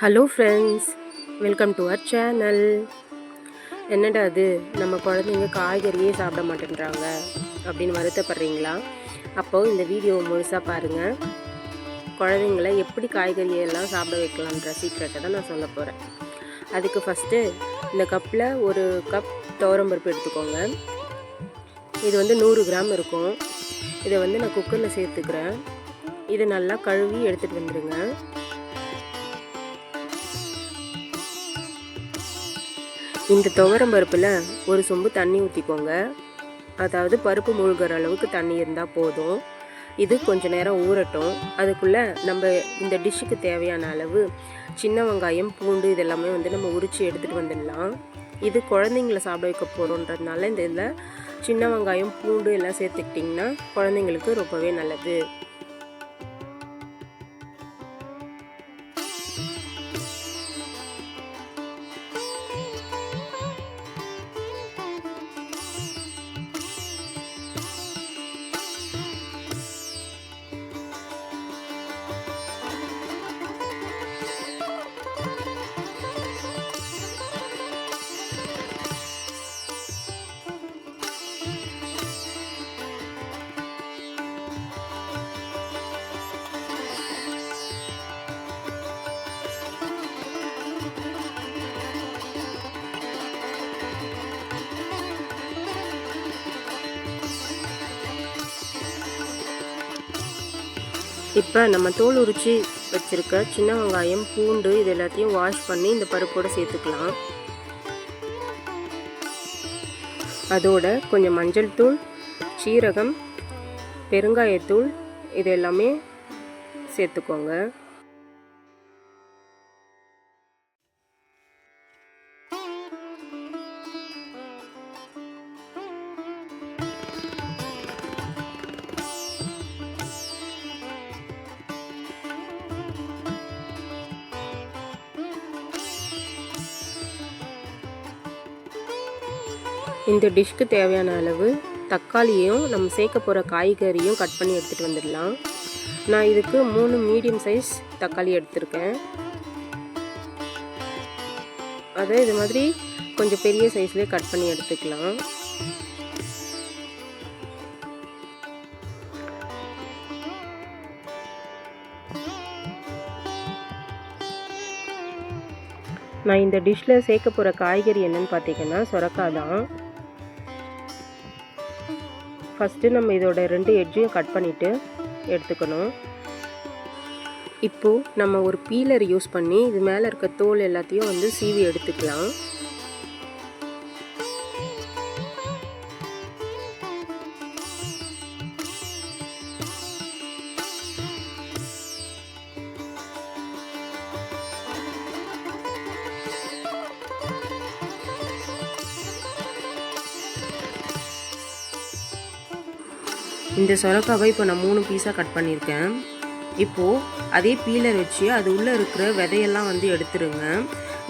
Hello friends welcome to our channel என்னடா அது? நம்ம குழந்தைங்க காய்கறியே சாப்பிட மாட்டேன்றாங்க அப்படின்னு வருத்தப்படுறீங்களா? அப்போது இந்த வீடியோவை முழுசாக பாருங்கள் குழந்தைங்கள எப்படி காய்கறியெல்லாம் சாப்பிட வைக்கலான்ற சீக்ரெட்டை தான் நான் சொல்ல போகிறேன் அதுக்கு ஃபஸ்ட்டு இந்த கப்பில் ஒரு கப் துவரம்பருப்பு எடுத்துக்கோங்க. இது வந்து நூறு கிராம் இருக்கும். இதை வந்து நான் குக்கரில் சேர்த்துக்கிறேன். இதை நல்லா கழுவி எடுத்துகிட்டு வந்துடுங்க இந்த துவரம் பருப்பில் ஒரு சொம்பு தண்ணி ஊற்றிக்கோங்க அதாவது பருப்பு மூழ்கிற அளவுக்கு தண்ணி இருந்தால் போதும். இது கொஞ்சம் நேரம் ஊறட்டும். அதுக்குள்ளே நம்ம இந்த டிஷ்ஷுக்கு தேவையான அளவு சின்ன வெங்காயம் பூண்டு இதெல்லாமே வந்து நம்ம உரித்து எடுத்துகிட்டு வந்துடலாம். இது குழந்தைங்கள சாப்பிட வைக்க போகிறோன்றதுனால இந்த இதில் சின்ன வெங்காயம் பூண்டு எல்லாம் சேர்த்துக்கிட்டிங்கன்னா குழந்தைங்களுக்கு ரொம்பவே நல்லது. இப்போ நம்ம தோல் உரித்து வச்சுருக்க சின்ன வெங்காயம் பூண்டு இது எல்லாத்தையும் வாஷ் பண்ணி இந்த பருப்போடு சேர்த்துக்கலாம். அதோட கொஞ்சம் மஞ்சள் தூள் சீரகம் பெருங்காயத்தூள் இது எல்லாமே சேர்த்துக்கோங்க. இந்த டிஷ்க்கு தேவையான அளவு தக்காளியும் நம்ம சேர்க்க போகிற காய்கறியும் கட் பண்ணி எடுத்துகிட்டு வந்துடலாம். நான் இதுக்கு மூணு மீடியம் சைஸ் தக்காளி எடுத்திருக்கேன். அதை இது மாதிரி கொஞ்சம் பெரிய சைஸ்லேயே கட் பண்ணி எடுத்துக்கலாம். நான் இந்த டிஷ்ஷில் சேர்க்க போகிற காய்கறி என்னன்னு பார்த்தீங்கன்னா சுரக்காய் தான். ஃபஸ்ட்டு நம்ம இதோட ரெண்டு எட்ஜையும் கட் பண்ணிவிட்டு எடுத்துக்கணும். இப்போது நம்ம ஒரு பீலர் யூஸ் பண்ணி இது மேலே இருக்க தோல் எல்லாத்தையும் வந்து சீவி எடுத்துக்கலாம். இந்த சொரக்காவை இப்போ நான் மூணு பீஸாக கட் பண்ணியிருக்கேன். இப்போது அதே பீலர் வச்சு அது உள்ளே இருக்கிற விதையெல்லாம் வந்து எடுத்துருங்க.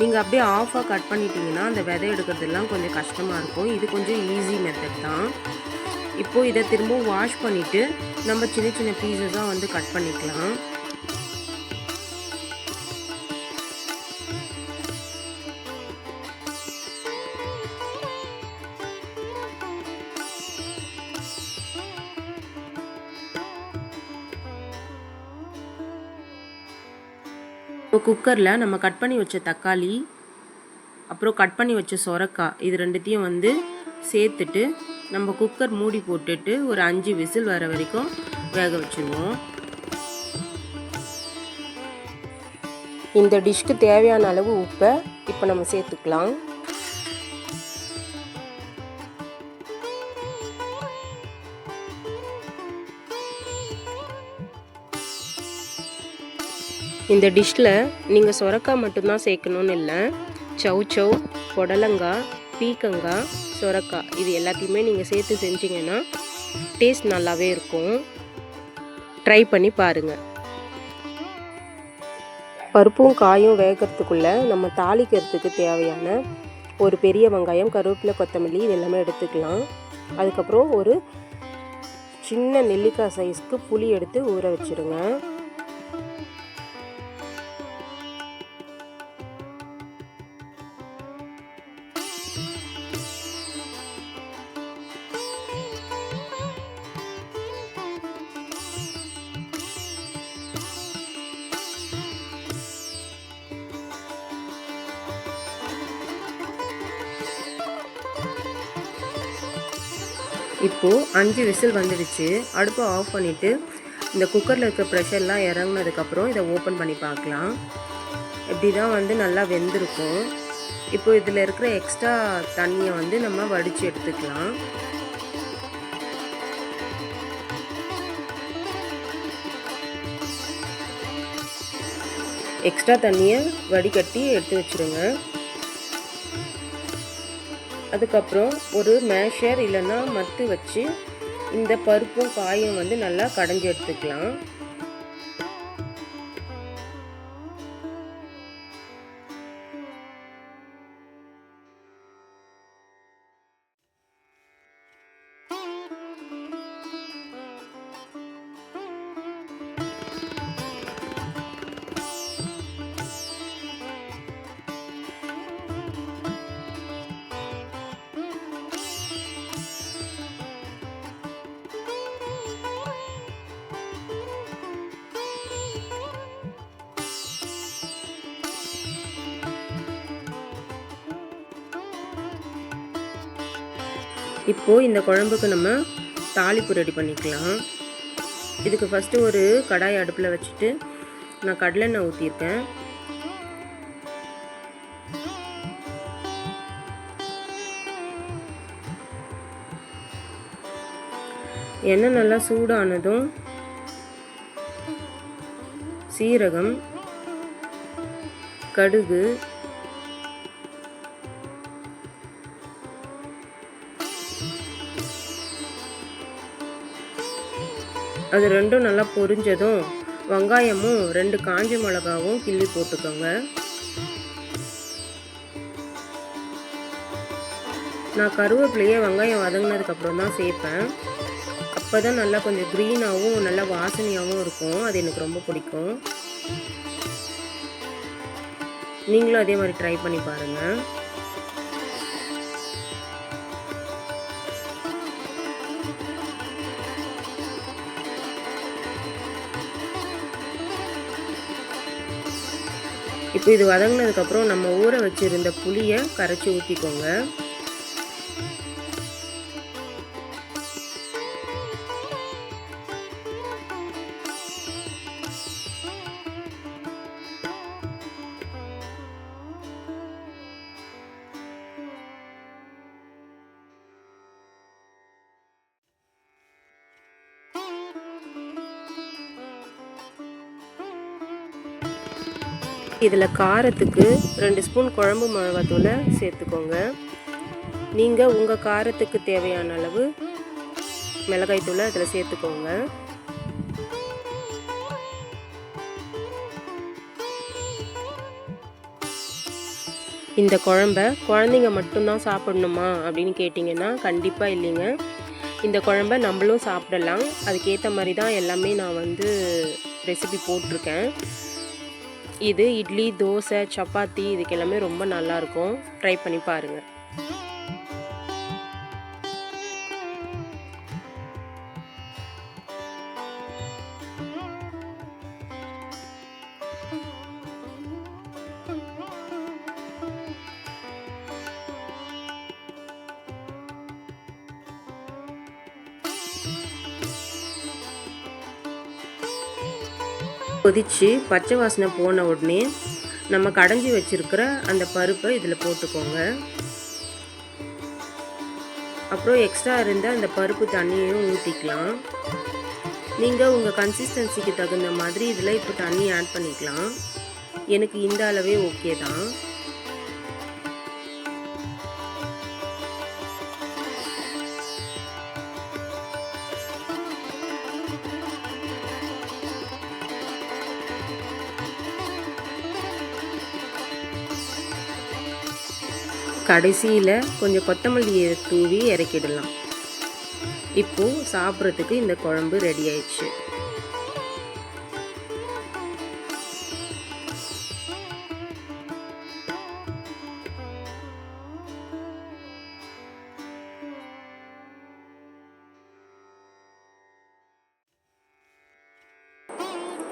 நீங்கள் அப்படியே ஆஃபாக கட் பண்ணிட்டீங்கன்னா அந்த விதை எடுக்கிறதுலாம் கொஞ்சம் கஷ்டமாக இருக்கும். இது கொஞ்சம் ஈஸி மெத்தட் தான். இப்போது இதை திரும்பவும் வாஷ் பண்ணிவிட்டு நம்ம சின்ன சின்ன பீஸஸாக வந்து கட் பண்ணிக்கலாம். இப்போ குக்கரில் நம்ம கட் பண்ணி வச்ச தக்காளி அப்புறம் கட் பண்ணி வச்ச சொரக்காய் இது ரெண்டுத்தையும் வந்து சேர்த்துட்டு நம்ம குக்கர் மூடி போட்டுட்டு ஒரு அஞ்சு விசில் வர வரைக்கும் வேக வச்சுருவோம். இந்த டிஷ்க்கு தேவையான அளவு உப்பை இப்போ நம்ம சேர்த்துக்கலாம். இந்த டிஷ்ஷில் நீங்கள் சொரக்காய் மட்டும்தான் சேர்க்கணுன்னு இல்லை. சவ் சவ் புடலங்காய் பீக்கங்காய் சொரக்காய் இது எல்லாத்தையுமே நீங்கள் சேர்த்து செஞ்சீங்கன்னா டேஸ்ட் நல்லாவே இருக்கும். ட்ரை பண்ணி பாருங்கள் பருப்பும் காயும் வேகிறதுக்குள்ளே நம்ம தாளிக்கிறதுக்கு தேவையான ஒரு பெரிய வெங்காயம் கருவேப்பிலை கொத்தமல்லி இது எல்லாமே எடுத்துக்கலாம். அதுக்கப்புறம் ஒரு சின்ன நெல்லிக்காய் சைஸ்க்கு புளி எடுத்து ஊற வச்சுருங்க. இப்போது அஞ்சு விசில் வந்துடுச்சு. அடுப்பை ஆஃப் பண்ணிவிட்டு இந்த குக்கரில் இருக்க ப்ரெஷர்லாம் இறங்குனதுக்கப்புறம் இதை ஓப்பன் பண்ணி பார்க்கலாம். இப்படி தான் வந்து நல்லா வெந்திருக்கும். இப்போ இதில் இருக்கிற எக்ஸ்ட்ரா தண்ணியை வந்து நம்ம வடித்து எடுத்துக்கலாம். எக்ஸ்ட்ரா தண்ணியை வடிகட்டி எடுத்து வச்சுருங்க. அதுக்கப்புறம் ஒரு மேஷர் இல்லைன்னா மத்து வச்சு இந்த பருப்பும் காயும் வந்து நல்லா கடைஞ்சி எடுத்துக்கலாம். இப்போது இந்த குழம்புக்கு நம்ம தாளிப்பு ரெடி பண்ணிக்கலாம். இதுக்கு ஃபஸ்ட்டு ஒரு கடாய் அடுப்பில் வச்சுட்டு நான் கடலெண்ணெய் ஊற்றியிருக்கேன் எண்ணெய் நல்லா சூடானதும் சீரகம் கடுகு அது ரெண்டும் நல்லா பொரிஞ்சதும் வெங்காயமும் ரெண்டு காஞ்ச மிளகாவும் கிள்ளி போட்டுக்கோங்க. நான் கருவேப்பிலையே வெங்காயம் வதங்கினதுக்கப்புறம் தான் சேர்ப்பேன். அப்போ தான் நல்லா கொஞ்சம் க்ரீனாகவும் நல்லா வாசனையாகவும் இருக்கும். அது எனக்கு ரொம்ப பிடிக்கும். நீங்களும் அதே மாதிரி ட்ரை பண்ணி பாருங்கள் இப்போ இது வதங்கினதுக்கப்புறம் நம்ம ஊற வச்சுருந்த புளியை கரைச்சி ஊற்றிக்கோங்க இதில் காரத்துக்கு ரெண்டு ஸ்பூன் குழம்பு மிளகாத்தூளை சேர்த்துக்கோங்க. நீங்கள் உங்கள் காரத்துக்கு தேவையான அளவு மிளகாய் தூளை அதில் சேர்த்துக்கோங்க. இந்த குழம்ப குழந்தைங்க மட்டும்தான் சாப்பிடணுமா அப்படின்னு கேட்டிங்கன்னா கண்டிப்பாக இல்லைங்க. இந்த குழம்ப நம்மளும் சாப்பிடலாம். அதுக்கேற்ற மாதிரி தான் எல்லாமே நான் வந்து ரெசிபி போட்டிருக்கேன். இது இட்லி தோசை சப்பாத்தி இதுக்கு எல்லாமே ரொம்ப நல்லாயிருக்கும். ட்ரை பண்ணி பாருங்கள் கொதித்து பச்சை வாசனை போன உடனே நம்ம கடைஞ்சி வச்சுருக்கிற அந்த பருப்பை இதில் போட்டுக்கோங்க. அப்புறம் எக்ஸ்ட்ரா இருந்த அந்த பருப்பு தண்ணியையும் ஊற்றிக்கலாம் நீங்கள் உங்கள் கன்சிஸ்டன்சிக்கு தகுந்த மாதிரி இதில் இப்போ தண்ணி ஆட் பண்ணிக்கலாம். எனக்கு இந்த அளவே ஓகே தான். கடைசியில் கொஞ்சம் கொத்தமல்லியை தூவி இறக்கிடலாம். இப்போது சாப்பிட்றதுக்கு இந்த குழம்பு ரெடி ஆயிடுச்சு.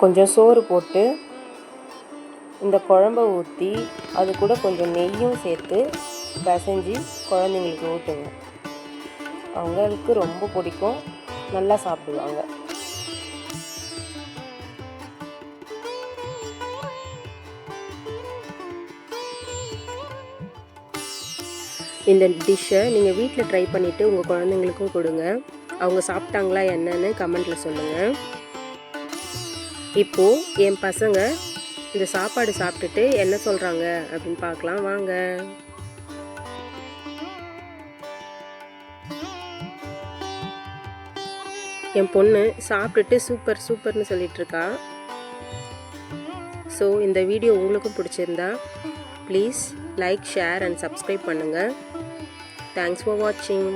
கொஞ்சம் சோறு போட்டு இந்த குழம்ப ஊற்றி அது கூட கொஞ்சம் நெய்யும் சேர்த்து பிசைஞ்சி குழந்தைங்களுக்கு ஊட்டுங்க. அவங்களுக்கு ரொம்ப பிடிக்கும். நல்லா சாப்பிடுவாங்க. இந்த டிஷ்ஷை நீங்கள் வீட்டில் ட்ரை பண்ணிவிட்டு உங்கள் குழந்தைங்களுக்கும் கொடுங்க. அவங்க சாப்பிட்டாங்களா என்னன்னு கமெண்ட்டில் சொல்லுங்கள் இப்போது என் பசங்க இந்த சாப்பாடு சாப்பிட்டுட்டு என்ன சொல்கிறாங்க அப்படின்னு பார்க்கலாம். வாங்க. என் பொண்ணு சாப்பிட்டுட்டு சூப்பர் சூப்பர்னு சொல்லிகிட்ருக்கா ஸோ இந்த வீடியோ உங்களுக்கும் பிடிச்சிருந்தா please like share and subscribe பண்ணுங்கள் தேங்க்ஸ் ஃபார் வாட்சிங்